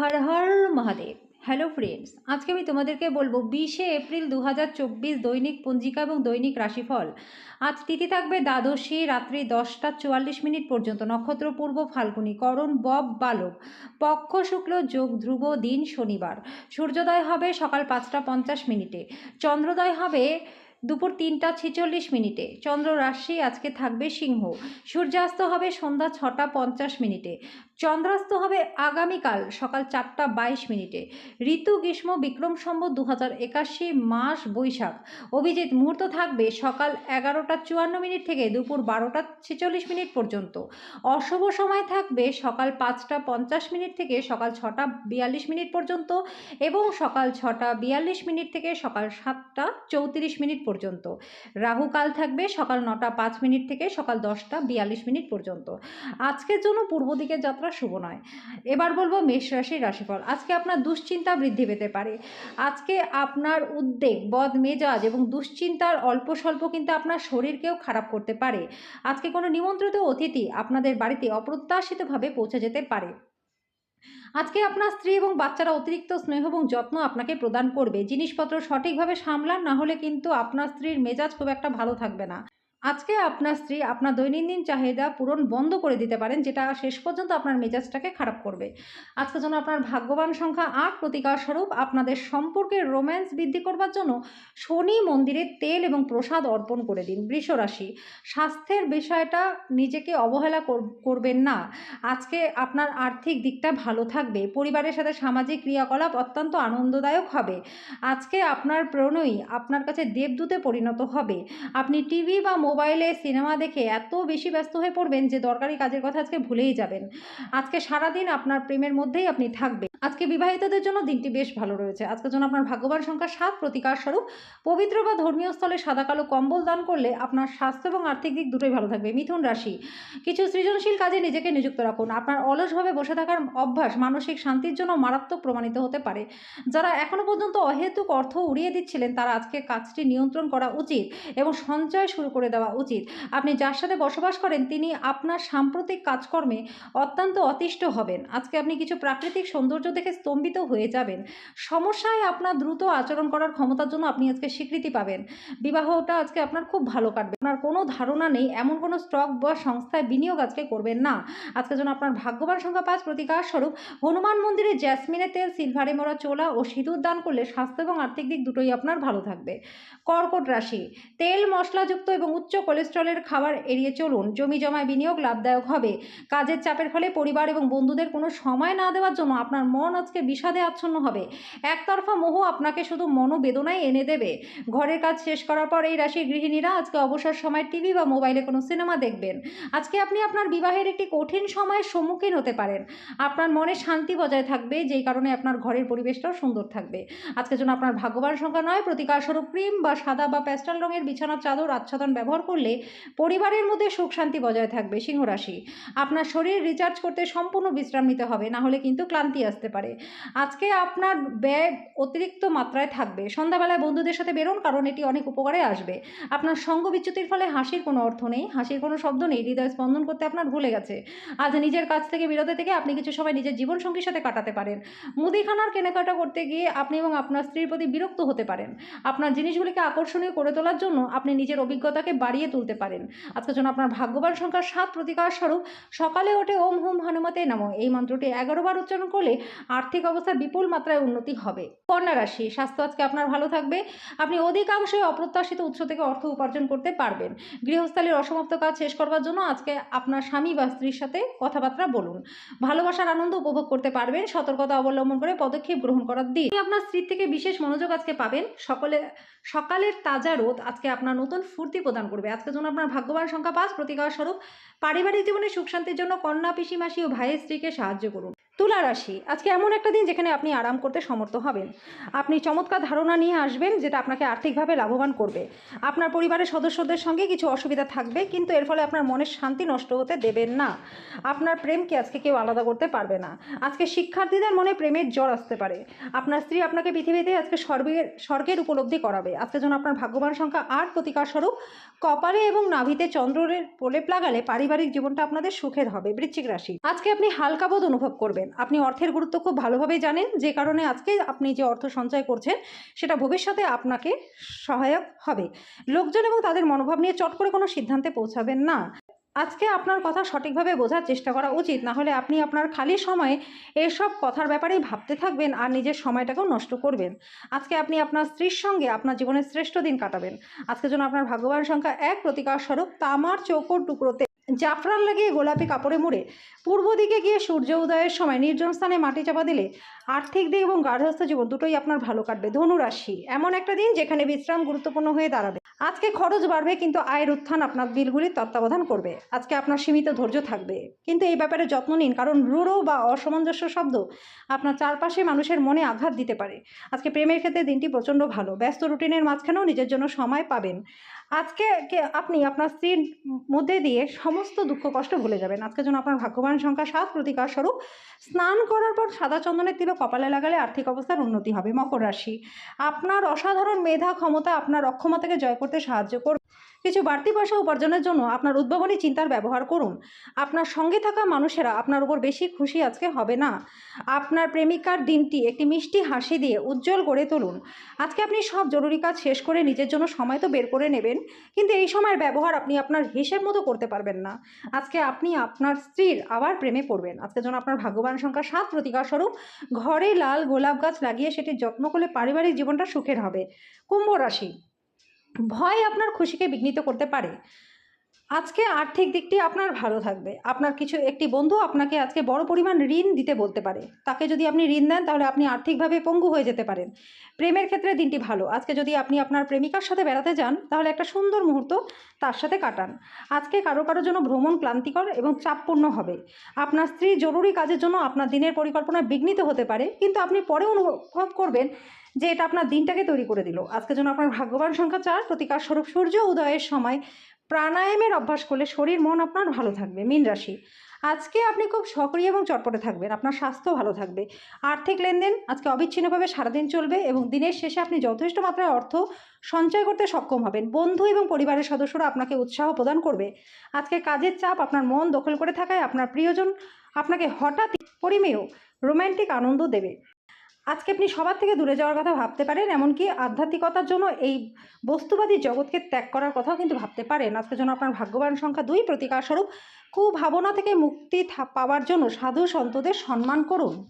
Har Har Mahadev. Hello friends আজকে আমি তোমাদেরকে বলব বিশে এপ্রিল দু হাজার চব্বিশ দৈনিক পঞ্জিকা এবং দৈনিক রাশিফল। আজ তিথি থাকবে দ্বাদশী, রাত্রি দশটা চুয়াল্লিশ মিনিট পর্যন্ত। নক্ষত্র, পূর্ব, ফাল্গুনী, করণ, বব, বালক। পক্ষ, শুক্ল, যোগ, ধ্রুব, দিন, শনিবার। সূর্যোদয় হবে সকাল পাঁচটা পঞ্চাশ মিনিটে। চন্দ্রোদয় হবে দুপুর তিনটা ছেচল্লিশ মিনিটে। চন্দ্র রাশি আজকে থাকবে সিংহ। সূর্যাস্ত হবে সন্ধ্যা ছটা পঞ্চাশ মিনিটে। চন্দ্রাস্ত হবে আগামীকাল সকাল চারটা বাইশ মিনিটে। ঋতু, গ্রীষ্ম, বিক্রম সম্বত দু হাজার একাশি মাস বৈশাখ। অভিজিৎ, মুহূর্ত থাকবে সকাল এগারোটা চুয়ান্ন মিনিট থেকে দুপুর বারোটা ছেচল্লিশ মিনিট পর্যন্ত। অশুভ সময় থাকবে সকাল পাঁচটা পঞ্চাশ মিনিট থেকে সকাল ছটা বিয়াল্লিশ মিনিট পর্যন্ত এবং সকাল ছটা বিয়াল্লিশ মিনিট থেকে সকাল সাতটা চৌত্রিশ মিনিট পর্যন্ত। রাহু কাল থাকবে সকাল নটা পাঁচ মিনিট থেকে সকাল দশটা বিয়াল্লিশ মিনিট পর্যন্ত। আজকের জন্য পূর্ব দিকের যাত্রা শুভ নয়। এবার বলব মেষ রাশির রাশিফল। আজকে আপনার দুশ্চিন্তা বৃদ্ধি পেতে পারে। আজকে আপনার উদ্বেগ বদ মেজাজ এবং দুশ্চিন্তার অল্প স্বল্প কিন্তু আপনার শরীরকেও খারাপ করতে পারে। আজকে কোনো নিমন্ত্রিত অতিথি আপনাদের বাড়িতে অপ্রত্যাশিতভাবে পৌঁছে যেতে পারে। আজকে আপনার স্ত্রী এবং বাচ্চারা অতিরিক্ত স্নেহ এবং যত্ন আপনাকে প্রদান করবে। জিনিসপত্র সঠিকভাবে সামলান, না হলে কিন্তু আপনার স্ত্রীর মেজাজ খুব একটা ভালো থাকবে না। আজকে আপনার স্ত্রী আপনার দৈনন্দিন চাহিদা পূরণ বন্ধ করে দিতে পারেন, যেটা শেষ পর্যন্ত আপনার মেজাজটাকে খারাপ করবে। আজকে জন্য আপনার ভাগ্যবান সংখ্যা আট প্রতিকার স্বরূপ আপনাদের সম্পর্কের রোম্যান্স বৃদ্ধি করবার জন্য শনি মন্দিরে তেল এবং প্রসাদ অর্পণ করে দিন। বৃষ রাশি, স্বাস্থ্যের বিষয়টা নিজেকে অবহেলা কর- করবেন না। আজকে আপনার আর্থিক দিকটা ভালো থাকবে, পরিবারের সাথে সামাজিক ক্রিয়াকলাপ অত্যন্ত আনন্দদায়ক হবে। আজকে আপনার প্রণয়ী আপনার কাছে দেবদূতে পরিণত হবে। আপনি টিভি বা মোবাইলে সিনেমা দেখে এত বেশি ব্যস্ত হয়ে পড়বেন যে দরকারি কাজের কথা আজকে ভুলেই যাবেন। আজকে সারাদিন আপনার প্রেমের মধ্যেই আপনি থাকবেন। আজকে বিবাহিতদের জন্য দিনটি বেশ ভালো রয়েছে। আজকের জন্য আপনার ভাগ্যবান সংখ্যা সাত। প্রতিকার স্বরূপ পবিত্র বা ধর্মীয় স্থলে সাদা কালো কম্বল দান করলে আপনার স্বাস্থ্য এবং আর্থিক দিক দুটোই ভালো থাকবে। মিথুন রাশি, কিছু সৃজনশীল কাজে নিজেকে নিযুক্ত রাখুন। আপনার অলসভাবে বসে থাকার অভ্যাস মানসিক শান্তির জন্য মারাত্মক প্রমাণিত হতে পারে। যারা এখনও পর্যন্ত অহেতুক অর্থ উড়িয়ে দিচ্ছিলেন, তারা আজকে কাজটি নিয়ন্ত্রণ করা উচিত এবং সঞ্চয় শুরু করে দেওয়া উচিত। আপনি যার সাথে বসবাস করেন, তিনি আপনার সাম্প্রতিক কাজকর্মে অত্যন্ত অতিষ্ঠ হবেন। আজকে আপনি কিছু প্রাকৃতিক সৌন্দর্য দেখে স্তম্ভিত হয়ে যাবেন। সমস্যায় আপনার দ্রুত আচরণ করার ক্ষমতার জন্য আপনি আজকে স্বীকৃতি পাবেন। বিবাহটা আজকে আপনার খুব ভালো কাটবে। আপনার কোনো ধারণা নেই, এমন কোনো স্টক বা সংস্থায় বিনিয়োগ আজকে করবেন না। আজকে যেন আপনার ভাগ্যবান সংখ্যা পাঁচ প্রতিকার স্বরূপ হনুমান মন্দিরে জ্যাসমিনের তেল, সিলভারে মোড়া চোলা ও সিঁদুর দান করলে স্বাস্থ্য এবং আর্থিক দিক দুটোই আপনার ভালো থাকবে। কর্কট রাশি, তেল, মশলাযুক্ত এবং উচ্চ কোলেস্ট্রলের খাবার এড়িয়ে চলুন। জমি জমায় বিনিয়োগ লাভদায়ক হবে। কাজের চাপের ফলে পরিবার এবং বন্ধুদের কোনো সময় না দেওয়ার জন্য আপনার মন আজকে বিষাদে আচ্ছন্ন হবে। একতরফা মোহ আপনাকে শুধু মনোবেদনায় এনে দেবে। ঘরের কাজ শেষ করার পর এই রাশির গৃহিণীরা আজকে অবসর সময় টিভি বা মোবাইলে কোনো সিনেমা দেখবেন। আজকে আপনি আপনার বিবাহের একটি কঠিন সময়ের সম্মুখীন হতে পারেন। আপনার মনে শান্তি বজায় থাকবে, যেই কারণে আপনার ঘরের পরিবেশটাও সুন্দর থাকবে। আজকের জন্য আপনার ভাগ্যবান সংখ্যা নয় প্রতিকার স্বরূপ ক্রিম বা সাদা বা প্যাস্টাল রঙের বিছানার চাদর, আচ্ছাদন ব্যবহার করলে পরিবারের মধ্যে সুখ শান্তি বজায় থাকবে সিংহরাশি আপনার শরীর রিচার্জ করতে সম্পূর্ণ বিশ্রাম নিতে হবে, না হলে কিন্তু ক্লান্তি আসতে পারে। আজকে আপনার ব্যয় অতিরিক্ত মাত্রায় থাকবে। সন্ধ্যাবেলায় বন্ধুদের সাথে বেরোন, কারণ এটি অনেক উপকারে আসবে। আপনার সঙ্গ বিচ্যুতির ফলে হাসির কোনো অর্থ নেই, হাসির কোনো শব্দ নেই, হৃদয় স্পন্দন করতে আপনার ভুলে গেছে। আজ নিজের কাছ থেকে বিরত থেকে আপনি কিছু সময় নিজের জীবনসঙ্গীর সাথে কাটাতে পারেন। মুদিখানার কেনাকাটা করতে গিয়ে আপনি এবং আপনার স্ত্রীর প্রতি বিরক্ত হতে পারেন। আপনার জিনিসগুলিকে আকর্ষণীয় করে তোলার জন্য আপনি নিজের অভিজ্ঞতাকে বাড়িয়ে তুলতে পারেন। আজকের জন্য আপনার ভাগ্যবান সংখ্যা সাত প্রতিকার স্বরূপ সকালে ওঠে ওম হুম হনুমতে নামো। এই মন্ত্রটি এগারো বার উচ্চারণ করলে আর্থিক অবস্থার বিপুল মাত্রায় উন্নতি হবে। কন্যা রাশি, স্বাস্থ্য আজকে আপনার ভালো থাকবে। আপনি অধিকাংশই অপ্রত্যাশিত উৎস থেকে অর্থ উপার্জন করতে পারবেন। গৃহস্থালীর অসমাপ্ত কাজ শেষ করবার জন্য আজকে আপনার স্বামী বা স্ত্রীর সাথে কথাবার্তা বলুন। ভালোবাসার আনন্দ উপভোগ করতে পারবেন, সতর্কতা অবলম্বন করে পদক্ষেপ গ্রহণ করার দিন। আপনার স্ত্রীর থেকে বিশেষ মনোযোগ আজকে পাবেন। সকলে, সকালের তাজা রোদ আজকে আপনার নতুন ফুর্তি প্রদান করবে। আজকের জন্য আপনার ভাগ্যবান সংখ্যা পাঁচ প্রতিকার স্বরূপ। পারিবারিক জীবনে সুখ শান্তির জন্য কন্যা পিসি মাসি ও ভাইয়ের স্ত্রীকে সাহায্য করুন। তুলা রাশি। আজকে এমন একটা দিন যেখানে আপনি আরাম করতে সমর্থ হবেন। আপনি চমৎকার ধারণা নিয়ে আসবেন যেটা আপনাকে আর্থিকভাবে লাভবান করবে। আপনার পরিবারের সদস্যদের সঙ্গে কিছু অসুবিধা থাকবে, কিন্তু এর ফলে আপনার মনের শান্তি নষ্ট হতে দেবেন না। আপনার প্রেমকে আজকে কেউ আলাদা করতে পারবে না। আজকে শিক্ষার্থীদের মনে প্রেমের জ্বর আসতে পারে। আপনার স্ত্রী আপনাকে পৃথিবীতে আজকে স্বর্গের স্বর্গের উপলব্ধি করাবে। আজকে যেন আপনার ভাগ্যবান সংখ্যা আর প্রতিকার স্বরূপ কপালে এবং নাভিতে চন্দ্রের প্রলেপ লাগালে পারিবারিক জীবনটা আপনাদের সুখের হবে। বৃশ্চিক রাশি। আজকে আপনি হালকা বোধ অনুভব করবেন। আপনি অর্থের গুরুত্ব খুব ভালোভাবেই জানেন। যে কারণে আজকে আপনি যে অর্থ সঞ্চয় করছেন, সেটা ভবিষ্যতে আপনাকে সহায়ক হবে। লোকজন এবং তাদের মনোভাব নিয়ে চট করে কোনো সিদ্ধান্তে পৌঁছাবেন না। আজকে আপনার কথা সঠিকভাবে বোঝার চেষ্টা করা উচিত। না হলে আপনি আপনার খালি সময়ে এসব কথার ব্যাপারেই ভাবতে থাকবেন আর নিজের সময়টাকেও নষ্ট করবেন। আজকে আপনি আপনার স্ত্রীর সঙ্গে আপনার জীবনের শ্রেষ্ঠ দিন কাটাবেন। আজকে যেন আপনার ভাগ্যবান সংখ্যা এক প্রতিকার স্বরূপ তামার চৌকোর টুকরোতে জাফরান লাগিয়ে গোলাপি কাপড়ে মুড়ে পূর্ব দিকে গিয়ে সূর্য উদয়ের সময় নির্জন স্থানে মাটি চাপা দিলে আর্থিক দিক এবং গার্হস্থ্য জীবন দুটোই আপনার ভালো কাটবে। ধনুরাশি, এমন একটা দিন যেখানে বিশ্রাম গুরুত্বপূর্ণ হয়ে দাঁড়াবে। আজকে খরচ বাড়বে কিন্তু আয়ের উত্থান আপনার বিলগুলির তত্ত্বাবধান করবে। আজকে আপনার সীমিত ধৈর্য থাকবে। কিন্তু এই ব্যাপারে যত্ন নিন, কারণ রূঢ় বা অসামঞ্জস্য শব্দ আপনার চারপাশে মানুষের মনে আঘাত দিতে পারে। আজকে প্রেমের ক্ষেত্রে দিনটি প্রচণ্ড ভালো। ব্যস্ত রুটিনের মাঝখানেও নিজের জন্য সময় পাবেন। আজকে আপনি আপনার স্ত্রীর মধ্যে দিয়ে সমস্ত দুঃখ কষ্ট ভুলে যাবেন। আজকের জন্য আপনার ভাগ্যবান সংখ্যা সাত, প্রতিকার স্বরূপ। স্নান করার পর সাদা চন্দনের তিলক কপালে লাগালে আর্থিক অবস্থার উন্নতি হবে। মকর রাশি। আপনার অসাধারণ মেধা ক্ষমতা আপনার অক্ষমতাকে জয় করতে সাহায্য করবে। কিছু বাড়তি পয়সা উপার্জনের জন্য আপনার উদ্ভাবনী চিন্তার ব্যবহার করুন। আপনার সঙ্গে থাকা মানুষেরা আপনার উপর বেশি খুশি আজকে হবে না। আপনার প্রেমিকার দিনটি একটি মিষ্টি হাসি দিয়ে উজ্জ্বল করে তুলুন। আজকে আপনি সব জরুরি কাজ শেষ করে নিজের জন্য সময় তো বের করে নেবেন, কিন্তু এই সময়ের ব্যবহার আপনি আপনার হিসেব মতো করতে পারবেন না। আজকে আপনি আপনার স্ত্রীর আবার প্রেমে পড়বেন। আজকে যেন আপনার ভাগ্যবান সংখ্যা সাত প্রতিকার স্বরূপ, ঘরে লাল গোলাপ গাছ লাগিয়ে সেটি যত্ন করলে পারিবারিক জীবনটা সুখের হবে। কুম্ভ রাশি ভয় আপনার খুশিকে বিঘ্নিত করতে পারে। আজকে আর্থিক দিকটি আপনার ভালো থাকবে। আপনার কিছু একটি বন্ধু আপনাকে আজকে বড় পরিমাণ ঋণ দিতে বলতে পারে। তাকে যদি আপনি ঋণ দেন, তাহলে আপনি আর্থিকভাবে পঙ্গু হয়ে যেতে পারেন। প্রেমের ক্ষেত্রে দিনটি ভালো। আজকে যদি আপনি আপনার প্রেমিকার সাথে বেড়াতে যান, তাহলে একটা সুন্দর মুহূর্ত তার সাথে কাটান। আজকে কারও কারোর জন্য ভ্রমণ ক্লান্তিকর এবং চাপপূর্ণ হবে। আপনার স্ত্রী জরুরি কাজের জন্য আপনার দিনের পরিকল্পনা বিঘ্নিত হতে পারে, কিন্তু আপনি পরে অনুভব করবেন যে এটা আপনার দিনটাকে তৈরি করে দিল। আজকে জন্য আপনার ভাগ্যবান সংখ্যা চার, প্রতিকার স্বরূপ সূর্য, উদয়ের সময় প্রাণায়ামের অভ্যাস করলে শরীর, মন আপনার ভালো থাকবে, মীন রাশি। আজকে আপনি খুব সক্রিয় এবং চটপটে থাকবেন, আপনার স্বাস্থ্য ভালো থাকবে। আর্থিক লেনদেন আজকে অবিচ্ছিন্নভাবে সারাদিন চলবে এবং দিনের শেষে আপনি যথেষ্ট মাত্রায় অর্থ সঞ্চয় করতে সক্ষম হবেন। বন্ধু এবং পরিবারের সদস্যরা আপনাকে উৎসাহ প্রদান করবে। আজকে কাজের চাপ আপনার মন দখল করে থাকায় আপনার প্রিয়জন আপনাকে হঠাৎ পরিমেয় রোম্যান্টিক আনন্দ দেবে। আজকে আপনি সবার থেকে দূরে যাওয়ার কথা ভাবতে পারেন, এমনকি আধ্যাত্মিকতার জন্য এই বস্তুবাদী জগৎকে ত্যাগ করার কথাও কিন্তু ভাবতে পারেন। আজকের জন্য আপনার ভাগ্যবান সংখ্যা দুই, প্রতিকার স্বরূপ। কুভাবনা থেকে মুক্তি পাওয়ার জন্য সাধু সন্তদের সম্মান করুন।